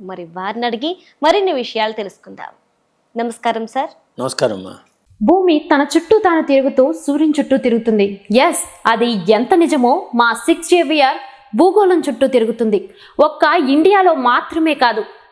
మరి వారిని అడిగి మరిన్ని విషయాలు తెలుసుకుందాం. నమస్కారం సార్. నమస్కారం అమ్మా. భూమి తన చుట్టూ తాను తిరుగుతూ సూర్యుని చుట్టూ తిరుగుతుంది. ఎస్ అది ఎంత నిజమో మా సిక్స్ జేవియర్ భూగోళం చుట్టూ తిరుగుతుంది. ఒక్క ఇండియాలో మాత్రమే కాదు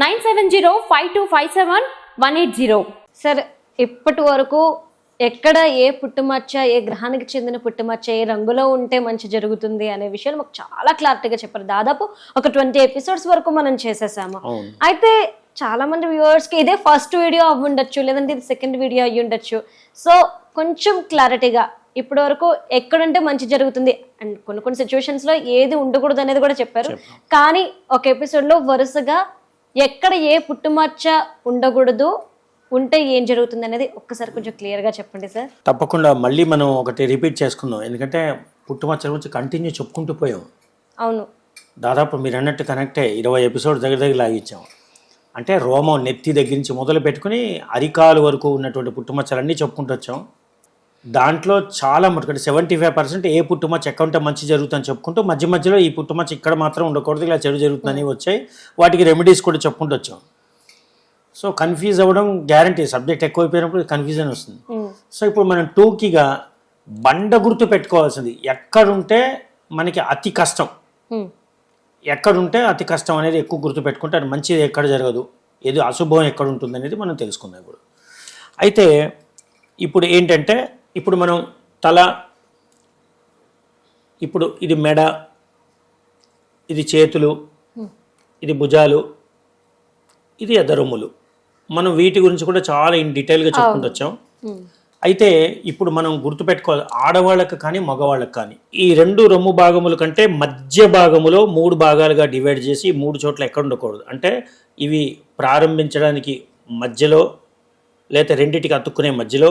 nine seven zero five two five seven one eight zero. Sir ఇప్పటి వరకు ఎక్కడ ఏ పుట్టుమచ్చ ఏ గ్రహానికి చెందిన పుట్టుమచ్చ ఏ రంగులో ఉంటే మంచి జరుగుతుంది అనే విషయాలు మాకు చాలా క్లారిటీగా చెప్పారు. దాదాపు ఒక ట్వంటీ ఎపిసోడ్స్ వరకు మనం చేసేసాము. అయితే చాలా మంది వ్యూవర్స్కి ఇదే ఫస్ట్ వీడియో అవ్వి ఉండొచ్చు లేదంటే ఇది సెకండ్ వీడియో అయ్యి ఉండొచ్చు. సో కొంచెం క్లారిటీగా ఇప్పటి వరకు ఎక్కడుంటే మంచి జరుగుతుంది అండ్ కొన్ని కొన్ని సిచ్యువేషన్స్లో ఏది ఉండకూడదు అనేది కూడా చెప్పారు. కానీ ఒక ఎపిసోడ్లో వరుసగా ఎక్కడ ఏ పుట్టుమచ్చ ఉండకూడదు ఉంటే ఏం జరుగుతుంది అనేది ఒక్కసారి కొంచెం క్లియర్గా చెప్పండి సార్. తప్పకుండా మళ్ళీ మనం ఒకటి రిపీట్ చేసుకుందాం. ఎందుకంటే పుట్టుమచ్చల గురించి కంటిన్యూ చెప్పుకుంటూ పోయాం. అవును. దాదాపు మీరు అన్నట్టు కనెక్టే ఇరవై ఎపిసోడ్ దగ్గర దగ్గర లాగించాం. అంటే రోమం నెత్తి దగ్గర నుంచి మొదలు పెట్టుకుని అరికాలు వరకు ఉన్నటువంటి పుట్టుమచ్చలన్నీ చెప్పుకుంటూ వచ్చాం. దాంట్లో చాలా మటుకు సెవెంటీ ఫైవ్ పర్సెంట్ ఏ పుట్టుమచ్చ ఎక్కడ ఉంటే మంచి జరుగుతుందని చెప్పుకుంటూ మధ్య మధ్యలో ఈ పుట్టుమచ్చ ఇక్కడ మాత్రం ఉండకూడదు ఇలా చెడు జరుగుతుందని వచ్చాయి. వాటికి రెమెడీస్ కూడా చెప్పుకుంటూ వచ్చాం. సో కన్ఫ్యూజ్ అవ్వడం గ్యారంటీ సబ్జెక్ట్ ఎక్కువైపోయినప్పుడు కన్ఫ్యూజన్ వస్తుంది. ఉమ్, సో ఇప్పుడు మనం టూకీగా బండ గుర్తు పెట్టుకోవాల్సింది. ఎక్కడుంటే మనకి అతి కష్టం. ఉమ్, ఎక్కడుంటే అతి కష్టం అనేది ఎక్కువ గుర్తు పెట్టుకుంటే అది మంచిది ఎక్కడ జరగదు. ఏది అశుభం ఎక్కడ ఉంటుంది అనేది మనం తెలుసుకుందాం ఇప్పుడు. అయితే ఇప్పుడు ఏంటంటే ఇప్పుడు మనం తల ఇప్పుడు ఇది మెడ ఇది చేతులు ఇది భుజాలు ఇది ఎదరొమ్ములు మనం వీటి గురించి కూడా చాలా ఇన్ డీటెయిల్గా చెప్పుకుంటూ వచ్చాం. అయితే ఇప్పుడు మనం గుర్తుపెట్టుకోవాలి ఆడవాళ్ళకి కానీ మగవాళ్ళకి కానీ ఈ రెండు రొమ్ము భాగముల కంటే మధ్య భాగములో మూడు భాగాలుగా డివైడ్ చేసి మూడు చోట్ల ఎక్కడ ఉండకూడదు. అంటే ఇవి ప్రారంభించడానికి మధ్యలో లేకపోతే రెండింటికి అతుక్కునే మధ్యలో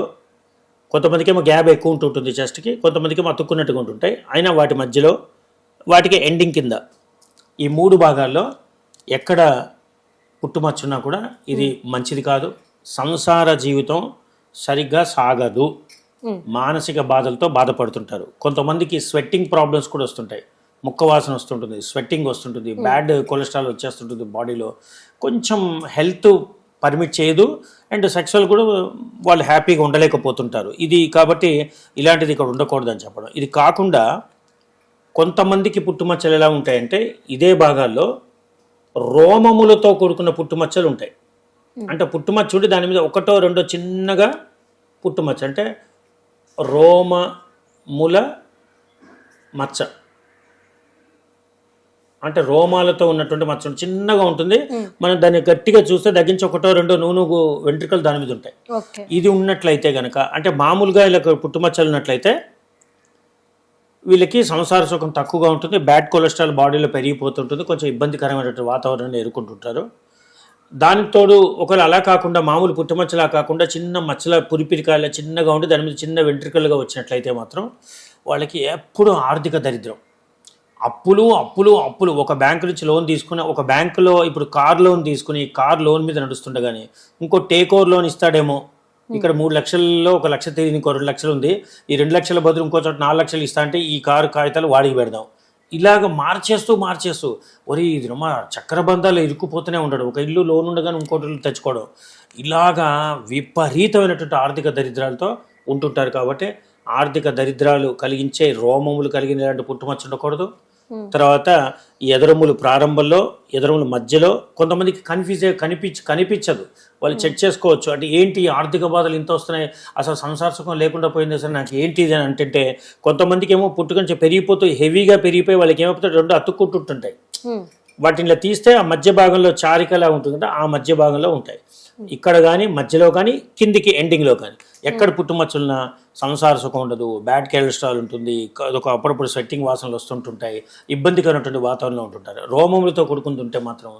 కొంతమందికి ఏమో గ్యాప్ ఎక్కువ ఉంటుంటుంది చెస్ట్కి కొంతమందికి ఏమో అతుక్కున్నట్టుగా ఉంటుంటాయి అయినా వాటి మధ్యలో వాటికి ఎండింగ్ కింద ఈ మూడు భాగాల్లో ఎక్కడ పుట్టుమచ్చున్నా కూడా ఇది మంచిది కాదు. సంసార జీవితం సరిగ్గా సాగదు. మానసిక బాధలతో బాధపడుతుంటారు. కొంతమందికి స్వెట్టింగ్ ప్రాబ్లమ్స్ కూడా వస్తుంటాయి. ముక్క వాసన వస్తుంటుంది స్వెట్టింగ్ వస్తుంటుంది బ్యాడ్ కొలెస్ట్రాల్ వచ్చేస్తుంటుంది బాడీలో. కొంచెం హెల్త్ పర్మిట్ చేయదు. అండ్ సెక్సువల్ కూడా వాళ్ళు హ్యాపీగా ఉండలేకపోతుంటారు. ఇది కాబట్టి ఇలాంటిది ఇక్కడ ఉండకూడదని చెప్పడం. ఇది కాకుండా కొంతమందికి పుట్టుమచ్చలు ఎలా ఉంటాయంటే ఇదే భాగాల్లో రోమములతో కూడుకున్న పుట్టుమచ్చలు ఉంటాయి. అంటే పుట్టుమచ్చ ఉండి దాని మీద ఒకటో రెండో చిన్నగా పుట్టుమచ్చ. అంటే రోమముల మచ్చ. అంటే రోమాలతో ఉన్నటువంటి మచ్చ. చిన్నగా ఉంటుంది. మనం దాన్ని గట్టిగా చూస్తే తగ్గించి ఒకటో రెండో నూనె వెంట్రుకలు దాని మీద ఉంటాయి. ఇది ఉన్నట్లయితే గనక అంటే మామూలుగా ఇలా పుట్టుమచ్చలు ఉన్నట్లయితే వీళ్ళకి సంసార సుఖం తక్కువగా ఉంటుంది. బ్యాడ్ కొలెస్ట్రాల్ బాడీలో పెరిగిపోతుంటుంది. కొంచెం ఇబ్బందికరమైనటువంటి వాతావరణాన్ని ఎదుర్కొంటుంటారు. దానికి తోడు ఒకవేళ అలా కాకుండా మామూలు పుట్టుమచ్చలా కాకుండా చిన్న మచ్చల పురిపిరికాయల చిన్నగా ఉండి దాని మీద చిన్న వెంట్రుకలుగా వచ్చినట్లయితే మాత్రం వాళ్ళకి ఎప్పుడూ ఆర్థిక దరిద్రం. అప్పులు అప్పులు అప్పులు. ఒక బ్యాంకు నుంచి లోన్ తీసుకుని ఒక బ్యాంకులో ఇప్పుడు కార్ లోన్ తీసుకుని కార్ లోన్ మీద నడుస్తుండగానే ఇంకో టేక్ ఓవర్ లోన్ ఇస్తాడేమో. ఇక్కడ మూడు లక్షల్లో ఒక లక్ష తీరి ఇంకో రెండు లక్షలు ఉంది. ఈ రెండు లక్షల బదులు ఇంకో చోట నాలుగు లక్షలు ఇస్తా అంటే ఈ కారు కాగితాలు వాడికి పెడదాం. ఇలాగ మార్చేస్తూ మార్చేస్తూ ఒరే ఇది మా చక్రబంధాలు ఇరుక్కుపోతూనే ఉండడు. ఒక ఇల్లు లోన్ ఉండగానే ఇంకోటి తెచ్చుకోవడం ఇలాగా విపరీతమైనటువంటి ఆర్థిక దరిద్రాలతో ఉంటుంటారు కాబట్టి ఆర్థిక దరిద్రాలు కలిగించే రోమములు కలిగిన ఇలాంటి పుట్టుమచ్చ ఉండకూడదు. తర్వాత ఎదరములు ప్రారంభంలో ఎదరముల మధ్యలో కొంతమందికి కన్ఫ్యూజ్ కనిపించ కనిపించదు. వాళ్ళు చెక్ చేసుకోవచ్చు. అంటే ఏంటి ఆర్థిక బాధలు ఇంత వస్తున్నాయి? అసలు సంసార సుఖం లేకుండా పోయింది అసలు నాకు ఏంటి ఇది అని అంటే కొంతమందికి ఏమో పుట్టుకొంచెం పెరిగిపోతూ హెవీగా పెరిగిపోయి వాళ్ళకి ఏమవుతుంది రెండు అతుక్కుంటుంటాయి. వాటిని తీస్తే ఆ మధ్య భాగంలో చారికలా ఉంటుంది కదా ఆ మధ్య భాగంలో ఉంటాయి. ఇక్కడ కానీ మధ్యలో కానీ కిందికి ఎండింగ్లో కానీ ఎక్కడ పుట్టుమచ్చులున్న సంసార సుఖం ఉండదు బ్యాడ్ కొలెస్ట్రాల్ ఉంటుంది అదొక అప్పుడప్పుడు స్వెట్టింగ్ వాసనలు వస్తుంటుంటాయి ఇబ్బందికరమైనటువంటి వాతావరణంలో ఉంటుంటారు. రోమములతో కొడుకుంటుంటే మాత్రం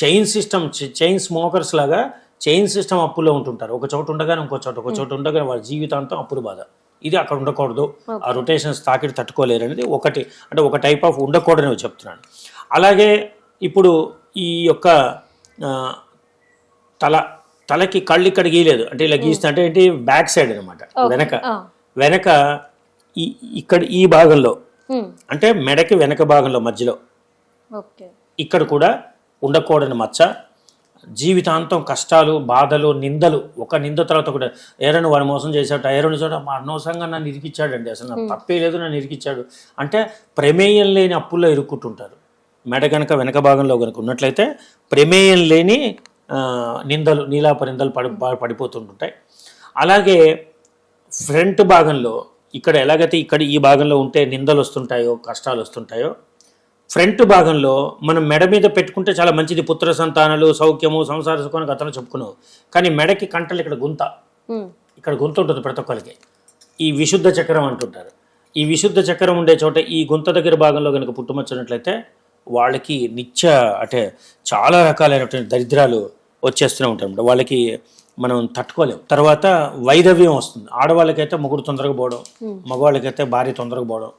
చైన్ సిస్టమ్ చైన్ స్మోకర్స్ లాగా చైన్ సిస్టమ్ అప్పుల్లో ఉంటుంటారు. ఒక చోట ఉండగానే ఇంకో చోట ఒక చోట ఉండగానే వాళ్ళ జీవితాంతం అప్పులు బాధ. ఇది అక్కడ ఉండకూడదు. ఆ రొటేషన్స్ తాకిడి తట్టుకోలేరు అనేది ఒకటి అంటే ఒక టైప్ ఆఫ్ ఉండకూడదని చెప్తున్నాను. అలాగే ఇప్పుడు ఈ యొక్క తల తలకి కళ్ళు ఇక్కడ గీయలేదు. అంటే ఇలా గీస్తే అంటే ఏంటి? బ్యాక్ సైడ్ అనమాట వెనక. వెనక ఈ ఇక్కడ ఈ భాగంలో. అంటే మెడకి వెనక భాగంలో మధ్యలో. ఇక్కడ కూడా ఉండకూడని మచ్చ. జీవితాంతం కష్టాలు బాధలు నిందలు ఒక నింద తర్వాత కూడా ఏరని వాడు మోసం చేశాడు ఏరని చోట మా అనవసరంగా నన్ను ఇరికిచ్చాడండి. అసలు నాకు తప్పే లేదు నన్ను ఇరికిచ్చాడు. అంటే ప్రమేయం లేని అప్పుల్లో ఇరుక్కుంటుంటారు. మెడ కనుక వెనక భాగంలో కనుక ఉన్నట్లయితే ప్రమేయం లేని నిందలు నీలాప నిందలు పడి పడిపోతుంటుంటాయి. అలాగే ఫ్రంట్ భాగంలో ఇక్కడ ఎలాగైతే ఇక్కడ ఈ భాగంలో ఉంటే నిందలు వస్తుంటాయో కష్టాలు వస్తుంటాయో ఫ్రంట్ భాగంలో మనం మెడ మీద పెట్టుకుంటే చాలా మంచిది. పుత్ర సంతానాలు సౌఖ్యము సంసార సుఖం అని గతంలో చెప్పుకున్నావు కానీ మెడకి కంటలు ఇక్కడ గుంత. ఇక్కడ గుంత ఉంటుంది ప్రతి ఒక్కరికి. ఈ విశుద్ధ చక్రం అంటుంటారు. ఈ విశుద్ధ చక్రం ఉండే చోట ఈ గుంత దగ్గర భాగంలో కనుక పుట్టుమచ్చినట్లయితే వాళ్ళకి నిత్య అంటే చాలా రకాలైనటువంటి దరిద్రాలు వచ్చేస్తూనే ఉంటాయి అన్నమాట. వాళ్ళకి మనం తట్టుకోలేం. తర్వాత వైదవ్యం వస్తుంది. ఆడవాళ్ళకైతే మొగుడు తొందరగా పోవడం మగవాళ్ళకైతే భార్య తొందరగా పోవడం.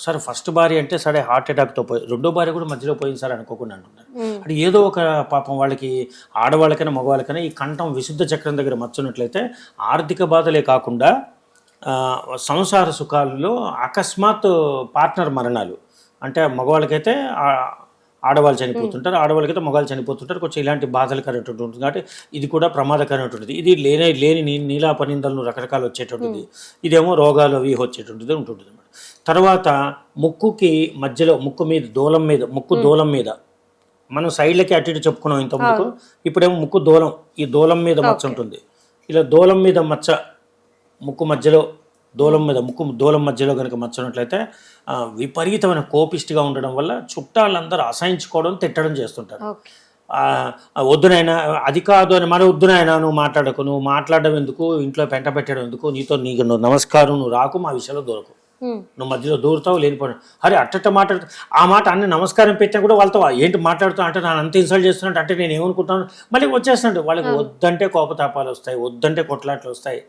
సరే ఫస్ట్ భార్య అంటే సరే హార్ట్ అటాక్తో పోయి రెండో భార్య కూడా మధ్యలో పోయింది సార్ అనుకోకుండా అంటున్నారు. అంటే ఏదో ఒక పాపం వాళ్ళకి ఆడవాళ్ళకైనా మగవాళ్ళకైనా ఈ కంఠం విశుద్ధ చక్రం దగ్గర మచ్చున్నట్లయితే ఆర్థిక బాధలే కాకుండా సంసార సుఖాలలో అకస్మాత్ పార్ట్నర్ మరణాలు అంటే మగవాళ్ళకైతే ఆ- ఆడవాళ్ళు చనిపోతుంటారు ఆడవాళ్ళకైతే మగవాళ్ళు చనిపోతుంటారు కొంచెం ఇలాంటి బాధలకరమైనటువంటి ఉంటుంది. కాబట్టి ఇది కూడా ప్రమాదకరమైనటువంటిది ఇది లేని లేని నీ నీలాపనిందలను రకరకాలు వచ్చేటువంటిది ఇదేమో రోగాలు అవి వచ్చేటువంటిది ఉంటుంటుంది అన్నమాట. తర్వాత ముక్కుకి మధ్యలో ముక్కు మీద దూలం మీద ముక్కు దూలం మీద మనం సైడ్లకి అటు ఇటు చెప్పుకున్నాం ఇంత ముక్కు ఇప్పుడేమో ముక్కు దూలం ఈ దూలం మీద మచ్చ ఉంటుంది. ఇలా దూలం మీద మచ్చ ముక్కు మధ్యలో దూలం మీద ముక్కు దూలం మధ్యలో కనుక మచ్చనట్లయితే విపరీతమైన కోపిష్టిగా ఉండడం వల్ల చుట్టాలందరూ అసహించుకోవడం తిట్టడం చేస్తుంటారు. వద్దునైనా అది కాదు అని మరి వద్దునైనా నువ్వు మాట్లాడకు నువ్వు మాట్లాడడం ఎందుకు ఇంట్లో పెంట పెట్టడం ఎందుకు నీతో నీకు నువ్వు నమస్కారం నువ్వు రాకు మా విషయంలో దొరకు. నువ్వు మధ్యలో దూరుతావు లేనిపోయిన అరే అట్టట్ట మాట్లాడుతా ఆ మాట అన్ని నమస్కారం పెట్టినా కూడా వాళ్ళతో ఏంటి మాట్లాడుతావు అంటే నేను అంత ఇన్సల్ట్ చేస్తున్నట్టు అంటే నేను ఏమనుకుంటున్నాను మళ్ళీ వచ్చేస్తాడు వాళ్ళకి వద్దంటే కోపతాపాలు వస్తాయి వద్దంటే కొట్లాట్లు వస్తాయి.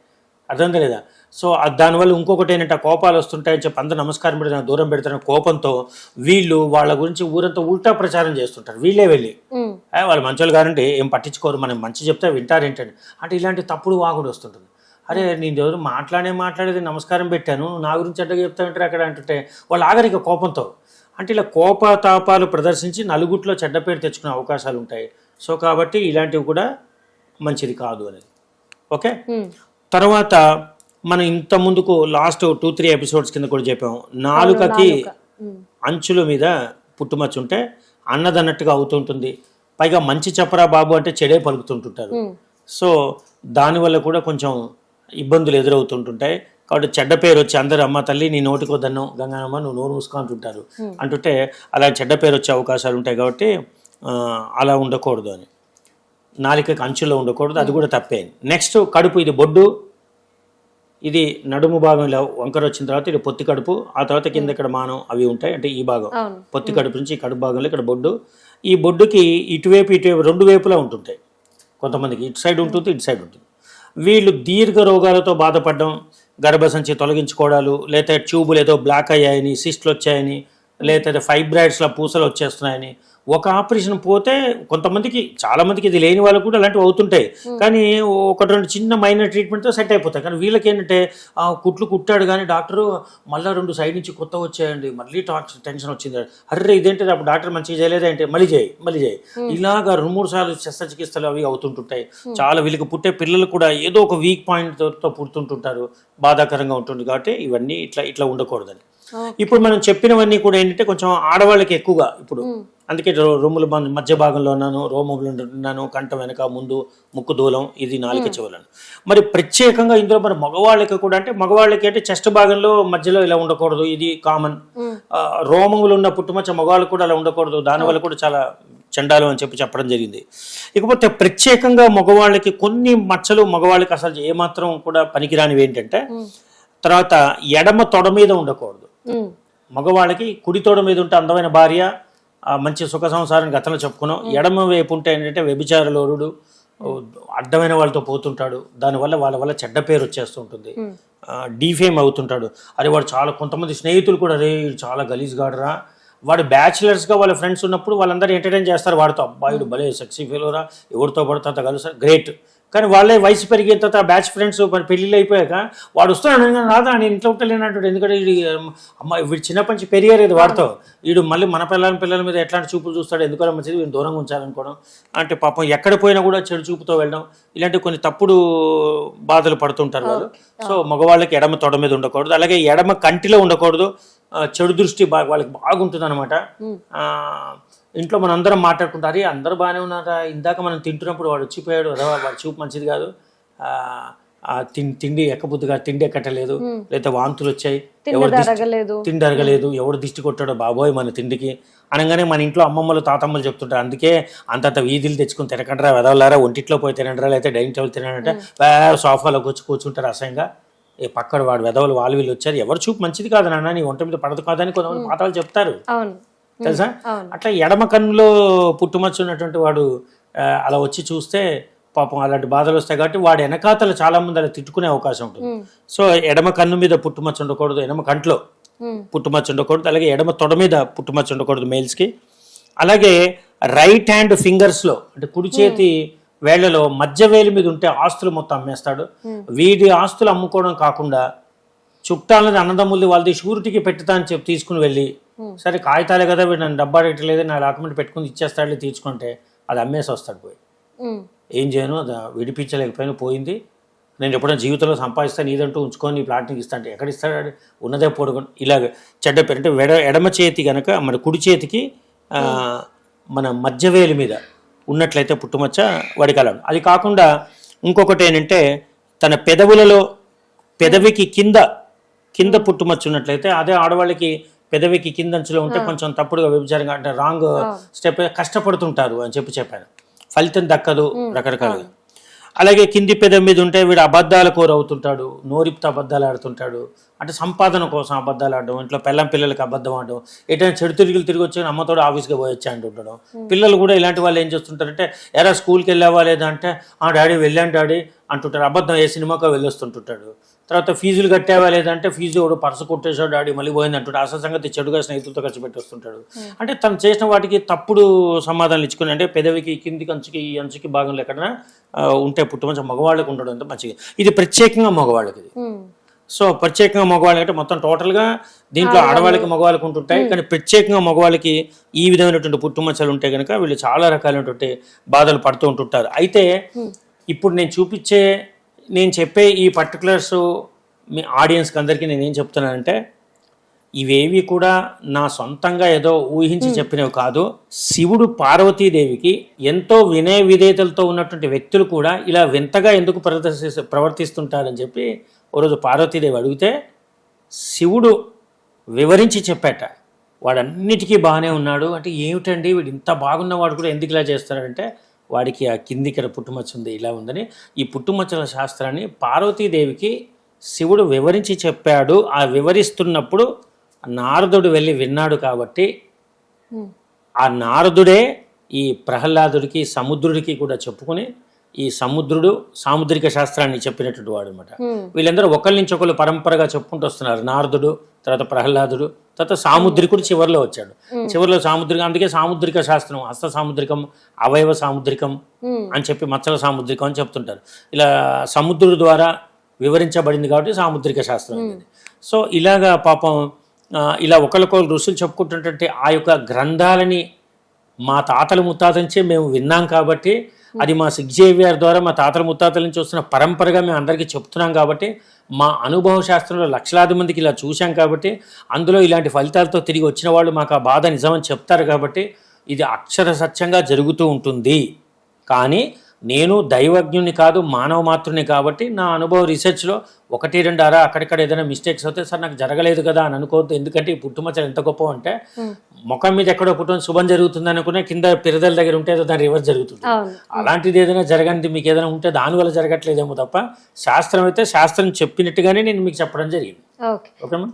అర్థం లేదా సో దానివల్ల ఇంకొకటి ఏంటంటే కోపాలు వస్తుంటాయని చెప్పి అందరూ నమస్కారం పెడితే నాకు దూరం పెడతారని కోపంతో వీళ్ళు వాళ్ళ గురించి ఊరంతా ఉల్టా ప్రచారం చేస్తుంటారు. వీళ్ళే వెళ్ళి. వాళ్ళు మంచోళ్ళు కారంటే ఏం పట్టించుకోరు మనం మంచి చెప్తే వింటారేంటండి అంటే ఇలాంటి తప్పుడు వాగుడు వస్తుంటుంది. అరే నేను ఎవరు మాట్లాడే మాట్లాడేది నమస్కారం పెట్టాను నా గురించి అడ్డగా చెప్తావంటే అక్కడ అంటుంటే వాళ్ళు ఆగరిక కోపంతో. అంటే ఇలా కోపతాపాలు ప్రదర్శించి నలుగుట్లో చెడ్డ పేరు తెచ్చుకునే అవకాశాలు ఉంటాయి సో కాబట్టి ఇలాంటివి కూడా మంచిది కాదు అనేది. ఓకే? తర్వాత మనం ఇంత ముందుకు లాస్ట్ టూ త్రీ ఎపిసోడ్స్ కింద కూడా చెప్పాం. నాలుకకి అంచుల మీద పుట్టుమచ్చ ఉంటే అన్నదన్నట్టుగా అవుతుంటుంది. పైగా మంచి చెప్పరా బాబు అంటే చెడే పలుకుతుంటుంటారు. సో దానివల్ల కూడా కొంచెం ఇబ్బందులు ఎదురవుతుంటుంటాయి. కాబట్టి చెడ్డ పేరు వచ్చి అందరు అమ్మ తల్లి నీ నోటికి వద్దన్ను గంగానమ్మ నువ్వు నోరు మూసుకో అంటుంటారు అంటుంటే అలా చెడ్డ పేరు వచ్చే అవకాశాలు ఉంటాయి కాబట్టి అలా ఉండకూడదు అని. నాలికకి అంచులో ఉండకూడదు అది కూడా తప్పే. నెక్స్ట్ కడుపు ఇది బొడ్డు. ఇది నడుము భాగంలో వంకర వచ్చిన తర్వాత ఇది పొత్తి కడుపు. ఆ తర్వాత కింద ఇక్కడ మానం అవి ఉంటాయి అంటే ఈ భాగం. పొత్తి కడుపు నుంచి ఈ కడుపు భాగంలో ఇక్కడ బొడ్డు. ఈ బొడ్డుకి ఇటువైపు ఇటువైపు రెండు వైపులా ఉంటుంటాయి. కొంతమందికి ఇటు సైడ్ ఉంటుంది ఇటు సైడ్ ఉంటుంది. వీళ్ళు దీర్ఘ రోగాలతో బాధపడడం గర్భసంచి తొలగించుకోవడాలు లేకపోతే ట్యూబులు ఏదో బ్లాక్ అయ్యాయని సిస్ట్లు వచ్చాయని లేకపోతే ఫైబ్రాయిడ్స్లో పూసలు వచ్చేస్తున్నాయని ఒక ఆపరేషన్ పోతే కొంతమందికి చాలా మందికి ఇది లేని వాళ్ళకు కూడా అలాంటివి అవుతుంటాయి. కానీ ఒకటి రెండు చిన్న మైనర్ ట్రీట్మెంట్తో సెట్ అయిపోతాయి. కానీ వీళ్ళకి ఏంటంటే ఆ, కుట్లు కుట్టాడు కానీ డాక్టరు మళ్ళీ రెండు సైడ్ నుంచి కొత్త వచ్చాయండి. మళ్ళీ టెన్షన్ వచ్చింది. అర్రే ఇదేంటి అప్పుడు డాక్టర్ మంచిగా చేయలేదా అంటే మళ్ళీ చేయి మళ్ళీ చేయి. ఇలాగా రెండు మూడు సార్లు శస్త్రచికిత్సలు అవి అవుతుంటుంటాయి. చాలా వీళ్ళకి పుట్టే పిల్లలు కూడా ఏదో ఒక వీక్ పాయింట్తో పుడుతుంటుంటారు. బాధాకరంగా ఉంటుంది కాబట్టి ఇవన్నీ ఇట్లా ఇట్లా ఉండకూడదని. ఇప్పుడు మనం చెప్పినవన్నీ కూడా ఏంటంటే కొంచెం ఆడవాళ్ళకి ఎక్కువగా ఇప్పుడు అందుకే రొమ్ముల మధ్య భాగంలో ఉన్నాను రోమములు ఉన్నాను కంఠం వెనక ముందు ముక్కు దూలం ఇది నాలుక చెవులను మరి ప్రత్యేకంగా ఇందులో మరి మగవాళ్ళకి కూడా అంటే మగవాళ్ళకి అంటే చెస్ట్ భాగంలో మధ్యలో ఇలా ఉండకూడదు ఇది కామన్. రోమములు ఉన్న పుట్టుమచ్చ మగవాళ్ళకి కూడా అలా ఉండకూడదు దానివల్ల కూడా చాలా చండాలు అని చెప్పి చెప్పడం జరిగింది. ఇకపోతే ప్రత్యేకంగా మగవాళ్ళకి కొన్ని మచ్చలు మగవాళ్ళకి అసలు ఏమాత్రం కూడా పనికిరానివి ఏంటంటే తర్వాత ఎడమ తొడ మీద ఉండకూడదు. మగవాళ్ళకి కుడి తోడ మీద ఉంటే అందమైన భార్య మంచి సుఖ సంసారం గతంలో చెప్పుకున్నాం. ఎడమ వైపు ఉంటే ఏంటంటే వ్యభిచారలోరుడు అడ్డమైన వాళ్ళతో పోతుంటాడు. దానివల్ల వాళ్ళ వల్ల చెడ్డ పేరు వచ్చేస్తుంటుంది. డీఫేమ్ అవుతుంటాడు. అరే వాడు చాలా కొంతమంది స్నేహితులు కూడా రే వీడు చాలా గలీజ్ గాడరా వాడు బ్యాచిలర్స్గా వాళ్ళ ఫ్రెండ్స్ ఉన్నప్పుడు వాళ్ళందరూ ఎంటర్టైన్ చేస్తారు. వాడితో అబ్బాయిడు భలే సెక్సీ ఫీలోరా ఎవరితో పడితే అంత కలుస్తారు గ్రేట్ కానీ వాళ్ళే వయసు పెరిగిన తర్వాత బ్యాచ్ ఫ్రెండ్స్ మరి పెళ్ళిళ్ళు అయిపోయాక వాడు వస్తున్నాడు రాదా నేను ఇంట్లో ఉంటలేనంటాడు ఎందుకంటే వీడి అమ్మ వీడు చిన్నప్పటి నుంచి పెరిగారు వాడితో. వీడు మళ్ళీ మన పిల్లల పిల్లల మీద ఎట్లాంటి చూపులు చూస్తాడు? ఎందుకో మంచిది వీడిని దూరంగా ఉంచాలనుకోవడం. అంటే పాపం ఎక్కడ పోయినా కూడా చెడు చూపుతో వెళ్ళడం. ఇలాంటి కొన్ని తప్పుడు బాధలు పడుతుంటారు వాళ్ళు. సో మగవాళ్ళకి ఎడమ తొడ మీద ఉండకూడదు. అలాగే ఎడమ కంటిలో ఉండకూడదు. చెడు దృష్టి బాగా వాళ్ళకి బాగుంటుంది అనమాట ఇంట్లో మనం అందరం మాట్లాడుకుంటారు అందరూ బాగానే ఉన్నారా ఇందాక మనం తింటున్నప్పుడు వాడు వచ్చిపోయాడు వాడి చూపు మంచిది కాదు. ఆ, తిండి ఎక్కబుద్దిగా తిండి ఎక్కటలేదు. లేదా వాంతులు వచ్చాయి. ఎవరు తిండి అరగలేదు. ఎవడు దిష్టి కొట్టాడో బాబోయ్ మన తిండికి. అనగానే మన ఇంట్లో అమ్మమ్మలు తాతమ్మలు చెప్తుంటారు. అందుకే అంతంత వీధులు తెచ్చుకుని తినకంటారా వెదవలారా. ఒంటిట్లో పోయి తినంటారా లేకపోతే డైనింగ్ టేబుల్ తినంటే సోఫాలోకి వచ్చి కూర్చుంటారు అసహ్యంగా. ఏ పక్కన వాడు వెదవలు వాళ్ళు వీళ్ళు వచ్చారు. ఎవరు చూపు మంచిది కాదు నాన్న. నీ ఒంటి మీద పడదు కాదని కొంతమంది పాఠాలు చెప్తారు. అవును. తెలుసా. అట్లా ఎడమ కన్నులో పుట్టుమచ్చ ఉన్నటువంటి వాడు అలా వచ్చి చూస్తే పాపం అలాంటి బాధలు వస్తాయి కాబట్టి వాడు వెనకాతలు చాలా మంది అలా తిట్టుకునే అవకాశం ఉంటుంది. సో ఎడమ కన్ను మీద పుట్టుమచ్చ ఉండకూడదు ఎడమ కంట్లో పుట్టుమచ్చ ఉండకూడదు అలాగే ఎడమ తొడ మీద పుట్టుమచ్చ ఉండకూడదు మేల్స్కి. అలాగే రైట్ హ్యాండ్ ఫింగర్స్లో అంటే కుడి చేతి వేళ్ళలో మధ్య వేలి మీద ఉంటే ఆస్తులు మొత్తం అమ్మేస్తాడు. వీడి ఆస్తులు అమ్ముకోవడం కాకుండా చుట్టాలని అన్నదమ్ముల్ది వాళ్ళది షూరిటీకి పెట్టుతా అని చెప్పి తీసుకుని వెళ్ళి సరే కాగితాలే కదా వీడు నన్ను డబ్బా రేట్లేదు నా డాక్యుమెంట్ పెట్టుకుని ఇచ్చేస్తాడు తీసుకుంటే అది అమ్మేసి వస్తాడు పోయి. ఏం చేయను అది విడిపించలేకపోయినా పోయింది. నేను ఎప్పుడైనా జీవితంలో సంపాదిస్తాను ఇదంటూ ఉంచుకొని నీ ప్లాట్ నీకు ఇస్తాను ఎక్కడ ఇస్తాడు ఉన్నదే పొడుగు ఇలాగ చెడ్డ అంటే వెడ ఎడమ చేతి కనుక మన కుడి చేతికి మన మధ్యవేలు మీద ఉన్నట్లయితే పుట్టుమచ్చ వాడికి అలా అది కాకుండా ఇంకొకటి ఏంటంటే తన పెదవులలో పెదవికి కింద కింద పుట్టుమచ్చ ఉన్నట్లయితే అదే ఆడవాళ్ళకి పెదవికి కింద అంచులో ఉంటే కొంచెం తప్పుడుగా వ్యభిచారంగా అంటే రాంగ్ స్టెప్ కష్టపడుతుంటారు అని చెప్పి చెప్పాను ఫలితం దక్కదు రకరకాలుగా. అలాగే కింది పెదవి మీద ఉంటే వీడు అబద్ధాల కోరు అవుతుంటాడు నోరిప్త అబద్ధాలు ఆడుతుంటాడు అంటే సంపాదన కోసం అబద్ధాలు ఆడడం ఇంట్లో పెళ్ళం పిల్లలకి అబద్ధం ఆడడం ఎటైనా చెడు తిరుగులు తిరిగి వచ్చి అమ్మతోడు ఆఫీస్కి పోయి వచ్చా అంటుండడం పిల్లలు కూడా ఇలాంటి వాళ్ళు ఏం చేస్తుంటారంటే ఎరా స్కూల్కి వెళ్ళావా లేదా? అంటే ఆ డాడీ వెళ్ళాను డాడీ అంటుంటారు. అబద్ధం ఏ సినిమాకో వెళ్ళొస్తుంటుంటాడు. తర్వాత ఫీజులు కట్టావా లేదంటే ఫీజు ఎవడు పర్సు కొట్టేశాడు డాడీ మళ్ళీ పోయింది అంటుంటాడు అసలు సంగతి చెడుగా స్నేహితులతో ఖర్చు పెట్టి వస్తుంటాడు అంటే తను చేసిన వాటికి తప్పుడు సమాధానాలు ఇచ్చుకుని అంటే పెదవికి కింది కంచుకి ఈ అంచుకి భాగంలో ఎక్కడైనా ఆ, ఉంటే పుట్టుమంచి మగవాళ్ళకి ఉండడం అంత మంచిది. ఇది ప్రత్యేకంగా మగవాళ్ళకి ఇది. సో ప్రత్యేకంగా మగవాళ్ళకి అంటే మొత్తం టోటల్గా దీంట్లో ఆడవాళ్ళకి మగవాళ్ళకి ఉంటుంటాయి. కానీ ప్రత్యేకంగా మగవాళ్ళకి ఈ విధమైనటువంటి పుట్టుమచ్చలు ఉంటే కనుక వీళ్ళు చాలా రకాలైనటువంటి బాధలు పడుతూ ఉంటుంటారు. అయితే ఇప్పుడు నేను చూపించే నేను చెప్పే ఈ పర్టికులర్స్ మీ ఆడియన్స్కి అందరికీ నేను చెప్తున్నానంటే ఇవేవి కూడా నా సొంతంగా ఏదో ఊహించి చెప్పినవి కాదు. శివుడు పార్వతీదేవికి ఎంతో వినయ విధేయతలతో ఉన్నటువంటి వ్యక్తులు కూడా ఇలా వింతగా ఎందుకు ప్రవర్తి ప్రవర్తిస్తుంటారని చెప్పి ఓ రోజు పార్వతీదేవి అడిగితే శివుడు వివరించి చెప్పాట. వాడన్నిటికీ బాగానే ఉన్నాడు. అంటే ఏమిటండి వీడు ఇంత బాగున్నవాడు కూడా ఎందుకు ఇలా చేస్తాడంటే వాడికి ఆ కిందికి పుట్టుమచ్చ ఉంది ఇలా ఉందని. ఈ పుట్టుమచ్చల శాస్త్రాన్ని పార్వతీదేవికి శివుడు వివరించి చెప్పాడు. ఆ వివరిస్తున్నప్పుడు నారదుడు వెళ్ళి విన్నాడు కాబట్టి ఆ నారదుడే ఈ ప్రహ్లాదుడికి సముద్రుడికి కూడా చెప్పుకుని ఈ సముద్రుడు సాముద్రిక శాస్త్రాన్ని చెప్పినటువంటి వాడు అనమాట వీళ్ళందరూ ఒకరి నుంచి ఒకరు పరంపరగా చెప్పుకుంటూ వస్తున్నారు. నారదుడు తర్వాత ప్రహ్లాదుడు తర్వాత సాముద్రికుడు చివరిలో వచ్చాడు. చివరిలో సాముద్రికం అందుకే సాముద్రిక శాస్త్రం హస్త సాముద్రికం అవయవ సాముద్రికం అని చెప్పి మచ్చల సాముద్రికం అని చెప్తుంటారు. ఇలా సముద్రుడు ద్వారా వివరించబడింది కాబట్టి సాముద్రిక శాస్త్రం అనేది. సో ఇలాగా పాపం ఇలా ఒకరికొకరు ఋషులు చెప్పుకుంటుంటే ఆ యొక్క గ్రంథాలని మా తాతల ముత్తాత నుంచే మేము విన్నాం కాబట్టి అది మా సిగ్జేవియర్ ద్వారా మా తాతల ముత్తాతల నుంచి వస్తున్న పరంపరగా మేము అందరికీ చెప్తున్నాం కాబట్టి మా అనుభవ శాస్త్రంలో లక్షలాది మందికి ఇలా చూశాం కాబట్టి అందులో ఇలాంటి ఫలితాలతో తిరిగి వచ్చిన వాళ్ళు మాకు ఆ బాధ నిజమని చెప్తారు కాబట్టి ఇది అక్షర సత్యంగా జరుగుతూ ఉంటుంది. కానీ నేను దైవజ్ఞుని కాదు మానవ మాతృని కాబట్టి నా అనుభవ రీసెర్చ్లో ఒకటి రెండు అరా అక్కడిక్కడ ఏదైనా మిస్టేక్స్ అవుతే సార్ నాకు జరగలేదు కదా అని అనుకోవద్దు. ఎందుకంటే ఈ పుట్టుమచ్చలు ఎంత గొప్ప అంటే ముఖం మీద ఎక్కడో పుట్టడం శుభం జరుగుతుంది అనుకునే కింద పిరదల దగ్గర ఉంటే దాని రివర్స్ జరుగుతుంది. అలాంటిది ఏదైనా జరగనిది మీకు ఏదైనా ఉంటే దానివల్ల జరగట్లేదేమో తప్ప శాస్త్రం అయితే శాస్త్రం చెప్పినట్టుగానే నేను మీకు చెప్పడం జరిగింది. ఓకే. ఓకేమా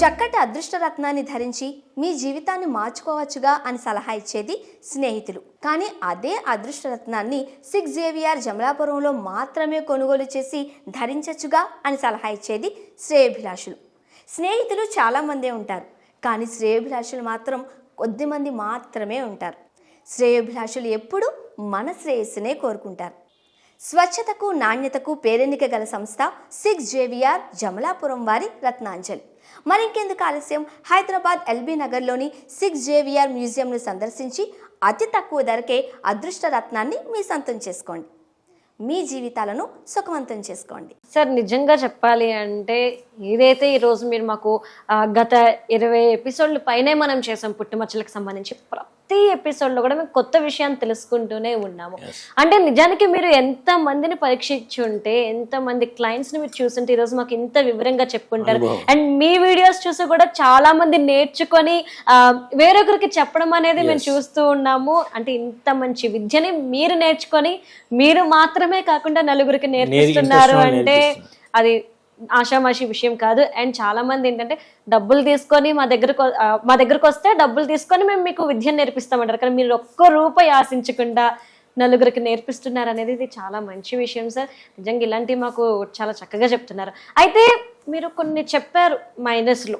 చక్కటి అదృష్టరత్నాన్ని ధరించి మీ జీవితాన్ని మార్చుకోవచ్చుగా అని సలహా ఇచ్చేది స్నేహితులు. కానీ అదే అదృష్టరత్నాన్ని సిక్స్ జేవిఆర్ జమలాపురంలో మాత్రమే కొనుగోలు చేసి ధరించచ్చుగా అని సలహా ఇచ్చేది శ్రేయభిలాషులు. స్నేహితులు చాలామందే ఉంటారు కానీ శ్రేయభిలాషులు మాత్రం కొద్దిమంది మాత్రమే ఉంటారు. శ్రేయభిలాషులు ఎప్పుడూ మన శ్రేయస్సునే కోరుకుంటారు. స్వచ్ఛతకు నాణ్యతకు పేరెన్నిక గల సంస్థ సిక్స్ జేవిఆర్ జమలాపురం వారి రత్నాంజలి. మరింకెందుకు ఆలస్యం? హైదరాబాద్ ఎల్బీ నగర్లోని సిక్స్ జేవిఆర్ మ్యూజియంను సందర్శించి అతి తక్కువ ధరకే అదృష్ట రత్నాన్ని మీ సొంతం చేసుకోండి. మీ జీవితాలను సుఖవంతం చేసుకోండి. సార్ నిజంగా చెప్పాలి అంటే ఏదైతే ఈరోజు మీరు మాకు గత ఇరవై ఎపిసోడ్ల పైనే మనం చేసాం పుట్టుమచ్చలకు సంబంధించి ప్రతి ఎపిసోడ్లో కూడా మేము కొత్త విషయాన్ని తెలుసుకుంటూనే ఉన్నాము. అంటే నిజానికి మీరు ఎంత మందిని పరీక్షించి ఉంటే ఎంత మంది clients ని మీరు చూస్తుంటే ఈరోజు మాకు ఇంత వివరంగా చెప్పుకుంటారు. అండ్ మీ వీడియోస్ చూసి కూడా చాలా మంది నేర్చుకొని వేరొకరికి చెప్పడం అనేది మేము చూస్తూ ఉన్నాము. అంటే ఇంత మంచి విద్యని మీరు నేర్చుకొని మీరు మాత్రమే కాకుండా నలుగురికి నేర్పిస్తున్నారు అంటే. అది ఆషామాషి విషయం కాదు. అండ్ చాలా మంది ఏంటంటే డబ్బులు తీసుకొని మా దగ్గరకు మా దగ్గరకు వస్తే డబ్బులు తీసుకొని మేము మీకు విద్యను నేర్పిస్తామంటారు. కానీ మీరు ఒక్క రూపాయి ఆశించకుండా నలుగురికి నేర్పిస్తున్నారు అనేది ఇది చాలా మంచి విషయం సార్. నిజంగా ఇలాంటివి మాకు చాలా చక్కగా చెప్తున్నారు. అయితే మీరు కొన్ని చెప్పారు మైనస్లు.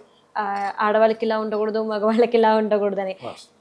ఆడవాళ్ళకి ఇలా ఉండకూడదు మగవాళ్ళకి ఇలా ఉండకూడదు అని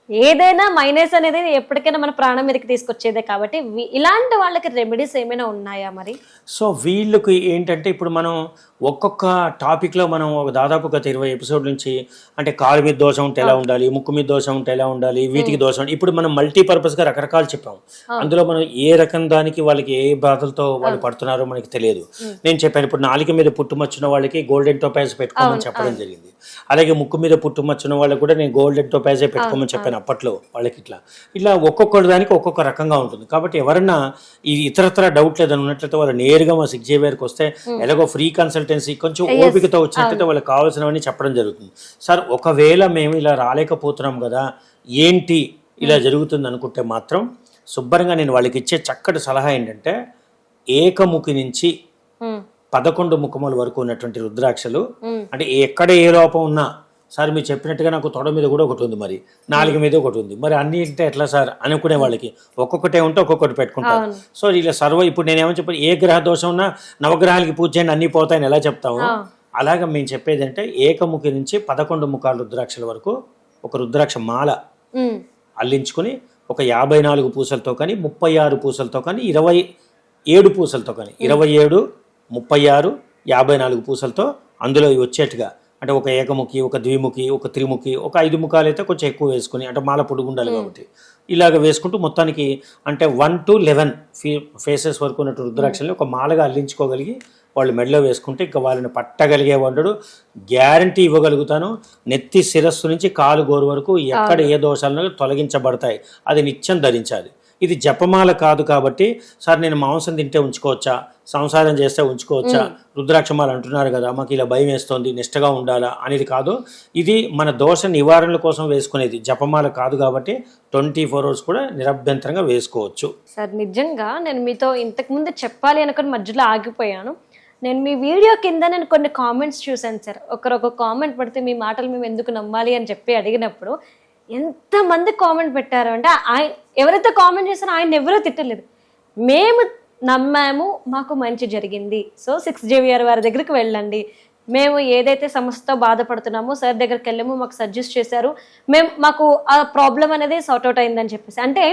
ఏదైనా మైనస్ అనేది ఎప్పటికైనా మన ప్రాణం మీదకి తీసుకొచ్చేదే కాబట్టి ఇలాంటి వాళ్ళకి రెమెడీస్ ఏమైనా ఉన్నాయా మరి? సో వీళ్ళకి ఏంటంటే ఇప్పుడు మనం ఒక్కొక్క టాపిక్లో మనం ఒక దాదాపు గత ఇరవై ఎపిసోడ్ నుంచి అంటే కాలు మీద దోషం ఉంటే ఎలా ఉండాలి ముక్కు మీద దోషం ఉంటే ఎలా ఉండాలి వీటికి దోషం ఇప్పుడు మనం మల్టీపర్పస్గా రకరకాలు చెప్పాం. అందులో మనం ఏ రకం దానికి వాళ్ళకి ఏ బాధలతో వాళ్ళు పడుతున్నారో మనకి తెలియదు. నేను చెప్పాను ఇప్పుడు నాలుక మీద పుట్టుమచ్చిన వాళ్ళకి గోల్డెన్ టోపాజ్ పెట్టుకోమని చెప్పడం జరిగింది. అలాగే ముక్కు మీద పుట్టుమచ్చిన వాళ్ళకి కూడా నేను గోల్డెన్ టోపాజే పెట్టుకోమని చెప్పాను అప్పట్లో వాళ్ళకి ఇట్లా. ఇట్లా ఒక్కొక్కటి దానికి ఒక్కొక్క రకంగా ఉంటుంది. కాబట్టి ఎవరన్నా ఈ ఇతరత్ర డౌట్ లేదని ఉన్నట్లయితే వాళ్ళు నేరుగా మా సిక్స్ జేవిఆర్కి వస్తే ఎలాగో ఫ్రీ కన్సల్టెన్సీ కొంచెం ఓపికతో వచ్చినట్లయితే వాళ్ళకి కావాల్సినవన్నీ చెప్పడం జరుగుతుంది. సార్ ఒకవేళ మేము ఇలా రాలేకపోతున్నాం కదా ఏంటి ఇలా జరుగుతుంది అనుకుంటే మాత్రం శుభ్రంగా నేను వాళ్ళకి ఇచ్చే చక్కటి సలహా ఏంటంటే ఏకముఖి నుంచి ఉమ్, పదకొండు ముఖముల వరకు ఉన్నటువంటి రుద్రాక్షలు అంటే ఎక్కడ ఏ లోపం ఉన్నా సార్ మీరు చెప్పినట్టుగా నాకు తొడ మీద కూడా ఒకటి ఉంది మరి. నాలుగు మీద ఒకటి ఉంది. మరి అన్ని అంటే ఎట్లా సార్? అనుకునే వాళ్ళకి. ఒక్కొక్కటే ఉంటే ఒక్కొక్కటి పెట్టుకుంటారు. సో ఇలా సర్వ ఇప్పుడు నేనేమని చెప్పాను ఏ గ్రహ దోషం ఉన్నా నవగ్రహాలకి పూజ చేయండి అన్ని పోతాయని ఎలా చెప్తాము అలాగే మేము చెప్పేది అంటే ఏకముఖి నుంచి పదకొండు ముఖాల రుద్రాక్షల వరకు ఒక రుద్రాక్ష మాల అల్లించుకొని ఒక యాభై నాలుగు పూసలతో కానీ ముప్పై ఆరు పూసలతో కానీ ఇరవై ఏడు పూసలతో కానీ ఇరవై ఏడు ముప్పై ఆరు యాభై నాలుగు పూసలతో అందులో వచ్చేట్టుగా అంటే ఒక ఏకముఖి ఒక ద్విముఖి ఒక త్రిముఖి ఒక ఐదు ముఖాలు అయితే కొంచెం ఎక్కువ వేసుకుని అంటే మాల పొడుగు ఉండాలి కాబట్టి. ఇలాగ వేసుకుంటూ మొత్తానికి అంటే వన్ టు లెవెన్ ఫీ ఫేసెస్ వరకు ఉన్నట్టు రుద్రాక్షల్ని ఒక మాలగా అల్లించుకోగలిగి వాళ్ళు మెడలో వేసుకుంటే ఇంకా వాళ్ళని పట్టగలిగే వండడు గ్యారంటీ ఇవ్వగలుగుతాను. నెత్తి శిరస్సు నుంచి కాలు గోరు వరకు ఎక్కడ ఏ దోషాలను తొలగించబడతాయి. అది నిత్యం ధరించాలి. ఇది జపమాల కాదు కాబట్టి సార్ నేను మాంసం తింటే ఉంచుకోవచ్చా? సంసారం చేస్తే ఉంచుకోవచ్చా? రుద్రాక్షమాలు అంటున్నారు కదా మాకు ఇలా భయం వేస్తోంది నిష్టగా ఉండాలా? అనేది కాదు. ఇది మన దోష నివారణల కోసం వేసుకునేది. జపమాల కాదు కాబట్టి ట్వంటీ ఫోర్ అవర్స్ కూడా నిరభ్యంతరంగా వేసుకోవచ్చు. సార్ నిజంగా నేను మీతో ఇంతకు ముందు చెప్పాలి అనుకుని మధ్యలో ఆగిపోయాను. నేను మీ వీడియో కింద నేను కొన్ని కామెంట్స్ చూశాను సార్. ఒకరు ఒక కామెంట్ పడితే మీ మాటలు మేము ఎందుకు నమ్మాలి అని చెప్పి అడిగినప్పుడు ఎంతమంది కామెంట్ పెట్టారు అంటే ఆయన ఎవరైతే కామెంట్ చేశారో ఆయన ఎవరో తిట్టలేదు. మేము నమ్మాము మాకు మంచి జరిగింది. సో సిక్స్ జేవిఆర్ వారి దగ్గరికి వెళ్ళండి. మేము ఏదైతే సమస్యతో బాధపడుతున్నామో సార్ దగ్గరికి వెళ్ళాము మాకు సజెస్ట్ చేశారు. మేము మాకు ఆ ప్రాబ్లం అనేది సార్ట్ అవుట్ అయిందని చెప్పేసి. అంటే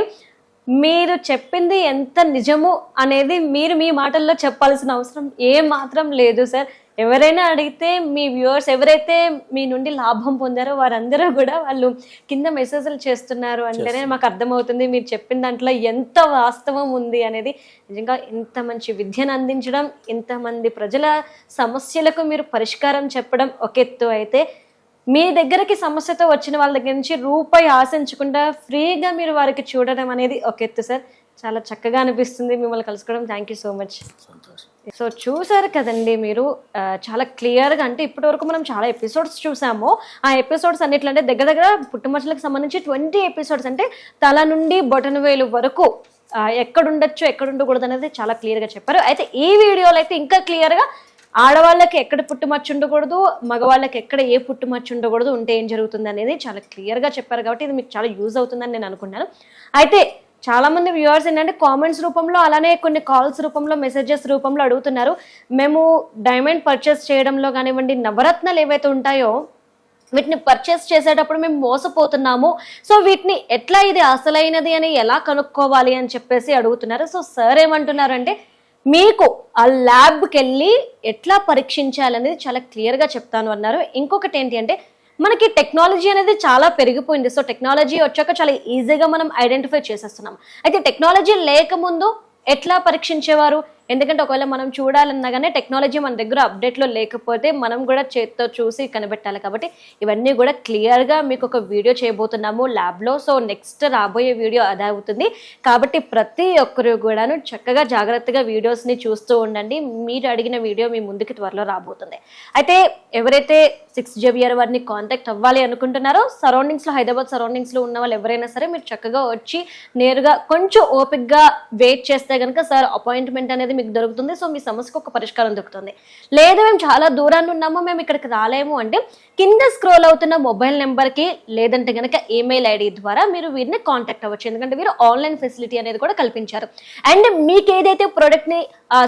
మీరు చెప్పింది ఎంత నిజము అనేది మీరు మీ మాటల్లో చెప్పాల్సిన అవసరం ఏ మాత్రం లేదు సార్. ఎవరైనా అడిగితే మీ వ్యూవర్స్ ఎవరైతే మీ నుండి లాభం పొందారో వారందరూ కూడా వాళ్ళు కింద మెసేజ్లు చేస్తున్నారు అంటేనే మాకు అర్థమవుతుంది. మీరు చెప్పిన దాంట్లో ఎంత వాస్తవం ఉంది అనేది నిజంగా ఇంత మంచి విద్యను అందించడం ఇంతమంది ప్రజల సమస్యలకు మీరు పరిష్కారం చెప్పడం ఒక ఎత్తు అయితే మీ దగ్గరికి సమస్యతో వచ్చిన వాళ్ళ దగ్గర నుంచి రూపాయి ఆశించకుండా ఫ్రీగా మీరు వారికి చూడడం అనేది ఒక ఎత్తు సార్. చాలా చక్కగా అనిపిస్తుంది. మిమ్మల్ని కలుసుకోవడం. Thank you so much. సంతోషం. సో చూసారు కదండి మీరు చాలా క్లియర్గా అంటే ఇప్పటి వరకు మనం చాలా ఎపిసోడ్స్ చూసాము. ఆ ఎపిసోడ్స్ అన్నిట్లంటే దగ్గర దగ్గర పుట్టుమచ్చలకు సంబంధించి ట్వంటీ ఎపిసోడ్స్ అంటే తల నుండి బొటన వేలు వరకు ఎక్కడుండొచ్చు ఎక్కడ ఎక్కడ ఉండకూడదు అనేది చాలా క్లియర్గా చెప్పారు. అయితే ఈ వీడియోలో అయితే ఇంకా క్లియర్గా ఆడవాళ్ళకి ఎక్కడ పుట్టుమచ్చు ఉండకూడదు మగవాళ్ళకి ఎక్కడ ఏ పుట్టుమచ్చు ఉండకూడదు ఉంటే ఏం జరుగుతుంది అనేది చాలా క్లియర్గా చెప్పారు కాబట్టి ఇది మీకు చాలా యూజ్ అవుతుందని నేను అనుకున్నాను. అయితే చాలా మంది వ్యూవర్స్ ఏంటంటే కామెంట్స్ రూపంలో అలానే కొన్ని కాల్స్ రూపంలో మెసేజెస్ రూపంలో అడుగుతున్నారు. మేము డైమండ్ పర్చేస్ చేయడంలో కానివ్వండి నవరత్నాలు ఏవైతే ఉంటాయో వీటిని పర్చేస్ చేసేటప్పుడు మేము మోసపోతున్నాము. సో వీటిని ఎట్లా ఇది అసలైనది అని ఎలా కనుక్కోవాలి అని చెప్పేసి అడుగుతున్నారు. సో సార్ ఏమంటున్నారంటే మీకు ఆ ల్యాబ్కి వెళ్ళి ఎట్లా పరీక్షించాలనేది చాలా క్లియర్గా చెప్తాను అన్నారు. ఇంకొకటి ఏంటి అంటే మనకి టెక్నాలజీ అనేది చాలా పెరిగిపోయింది. సో టెక్నాలజీ వచ్చాక చాలా ఈజీగా మనం ఐడెంటిఫై చేసేస్తున్నాం. అయితే టెక్నాలజీ లేకముందు ఎట్లా పరీక్షించేవారు? ఎందుకంటే ఒకవేళ మనం చూడాలన్నా కానీ టెక్నాలజీ మన దగ్గర అప్డేట్లో లేకపోతే మనం కూడా చేత్తో చూసి కనిపెట్టాలి కాబట్టి ఇవన్నీ కూడా క్లియర్గా మీకు ఒక వీడియో చేయబోతున్నాము ల్యాబ్లో సో నెక్స్ట్ రాబోయే వీడియో అదే అవుతుంది. కాబట్టి ప్రతి ఒక్కరు కూడాను చక్కగా జాగ్రత్తగా వీడియోస్ని చూస్తూ ఉండండి. మీరు అడిగిన వీడియో మీ ముందుకి త్వరలో రాబోతుంది. అయితే ఎవరైతే సిక్స్ జేబిఆర్ వారిని కాంటాక్ట్ అవ్వాలి అనుకుంటున్నారో సరౌండింగ్స్లో హైదరాబాద్ సరౌండింగ్స్లో ఉన్న వాళ్ళు ఎవరైనా సరే మీరు చక్కగా వచ్చి నేరుగా కొంచెం ఓపిక్గా వెయిట్ చేస్తే కనుక సార్ అపాయింట్మెంట్ అనేది అనేది మీకు దొరుకుతుంది. సో మీ సమస్యకు ఒక పరిష్కారం దొరుకుతుంది. లేదు మేము చాలా దూరాన్ని ఉన్నాము మేము ఇక్కడికి రాలేము అంటే కింద స్క్రోల్ అవుతున్న మొబైల్ నెంబర్కి లేదంటే కనుక ఈమెయిల్ ఐడి ద్వారా మీరు వీరిని కాంటాక్ట్ అవ్వచ్చు. ఎందుకంటే వీరు ఆన్లైన్ ఫెసిలిటీ అనేది కూడా కల్పించారు. అండ్ మీకు ఏదైతే ప్రోడక్ట్ని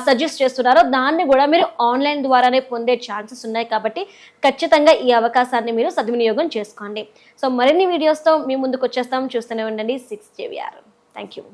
సజెస్ట్ చేస్తున్నారో దాన్ని కూడా మీరు ఆన్లైన్ ద్వారానే పొందే ఛాన్సెస్ ఉన్నాయి కాబట్టి ఖచ్చితంగా ఈ అవకాశాన్ని మీరు సద్వినియోగం చేసుకోండి. సో మరిన్ని వీడియోస్తో మీ ముందుకు వచ్చేస్తాం. చూస్తూనే ఉండండి. Six JVR. Thank you